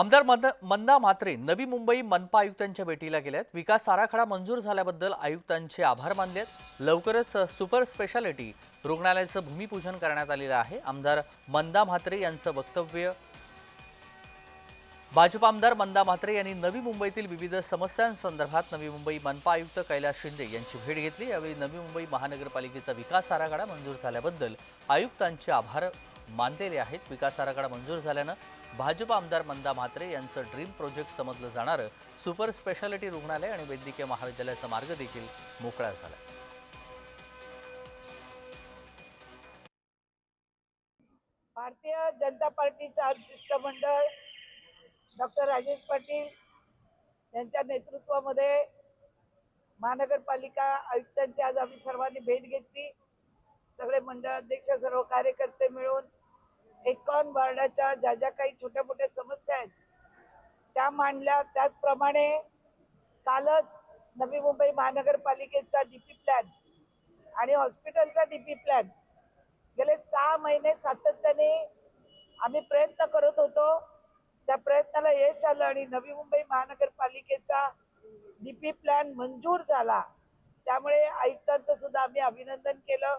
आमदार मंद मंदा म्हात्रे नवी मुंबई मनपा आयुक्तांच्या भेटीला गेल्यात. विकास आराखडा मंजूर झाल्याबद्दल आयुक्तांचे आभार मानलेत. लवकरच सुपर स्पेशालिटी रुग्णालयाचं भूमिपूजन करण्यात आलेलं आहे. आमदार मंदा म्हात्रे यांचं वक्तव्य. भाजप आमदार मंदा म्हात्रे यांनी नवी मुंबईतील विविध समस्यांसंदर्भात नवी मुंबई मनपा आयुक्त कैलास शिंदे यांची भेट घेतली. यावेळी नवी मुंबई महानगरपालिकेचा विकास आराखडा मंजूर झाल्याबद्दल आयुक्तांचे आभार मानलेले आहेत. विकास आराखडा मंजूर झाल्यानं भाजप आमदार मंदा म्हात्रे यांचं ड्रीम प्रोजेक्ट समजलं जाणारं सुपर स्पेशालिटी रुग्णालय आणि वैद्यकीय महाविद्यालयाचा मार्ग देखील मोकळा झाला. भारतीय जनता पार्टीचं आज शिष्टमंडळ डॉक्टर राजेश पाटील यांच्या नेतृत्वामध्ये महानगरपालिका आयुक्तांची आज आम्ही सर्वांनी भेट घेतली. सगळे मंडळ अध्यक्ष सर्व कार्यकर्ते मिळून एकावन्न वार्डाच्या ज्या ज्या काही छोट्या मोठ्या समस्या आहेत त्या मांडल्या. त्याचप्रमाणे कालच नवी मुंबई महानगरपालिकेचा डीपी प्लॅन आणि हॉस्पिटलचा डीपी प्लॅन गेले सहा महिने सातत्याने आम्ही प्रयत्न करत होतो. त्या प्रयत्नाला यश आलं आणि नवी मुंबई महानगरपालिकेचा डीपी प्लॅन मंजूर झाला. त्यामुळे आयुक्तांचं सुद्धा आम्ही अभिनंदन केलं.